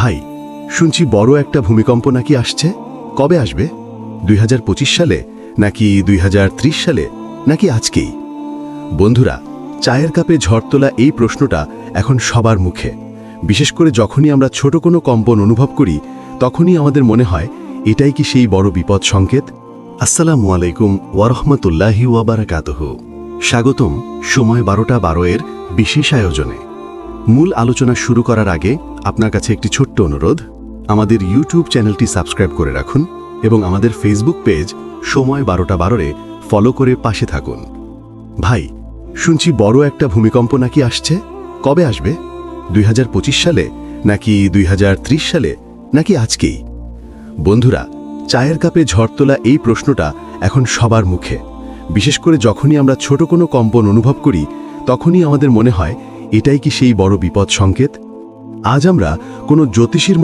ভাই, শুনছি বড় একটা ভূমিকম্প নাকি আসছে। কবে আসবে? দুই হাজার পঁচিশ সালে নাকি দুই হাজার ত্রিশ সালে নাকি আজকেই? বন্ধুরা, চায়ের কাপে ঝড় তোলা এই প্রশ্নটা এখন সবার মুখে। বিশেষ করে যখনই আমরা ছোট কোনো কম্পন অনুভব করি, তখনই আমাদের মনে হয়, এটাই কি সেই বড় বিপদ সংকেত? আসসালামু আলাইকুম ওয়ারহমতুল্লাহি ওয়াবারাকাতহ স্বাগতম সময় বারোটা বারো এর বিশেষ আয়োজনে। মূল আলোচনা শুরু করার আগে আপনার কাছে একটি ছোট্ট অনুরোধ। আমাদের ইউটিউব চ্যানেলটি সাবস্ক্রাইব করে রাখুন এবং আমাদের ফেসবুক পেজ সময় বারোটা বারোরে ফলো করে পাশে থাকুন। ভাই, শুনছি বড় একটা ভূমিকম্প নাকি আসছে? কবে আসবে? দুই হাজার পঁচিশ সালে নাকি দুই হাজার ত্রিশ সালে নাকি আজকেই? বন্ধুরা, চায়ের কাপে ঝড় তোলা এই প্রশ্নটা এখন সবার মুখে। বিশেষ করে যখনই আমরা ছোট কোনো কম্পন অনুভব করি, তখনই আমাদের মনে হয় এটাই কি সেই বড় বিপদ সংকেত? আজ আমরা কোনো জ্যোতিষীর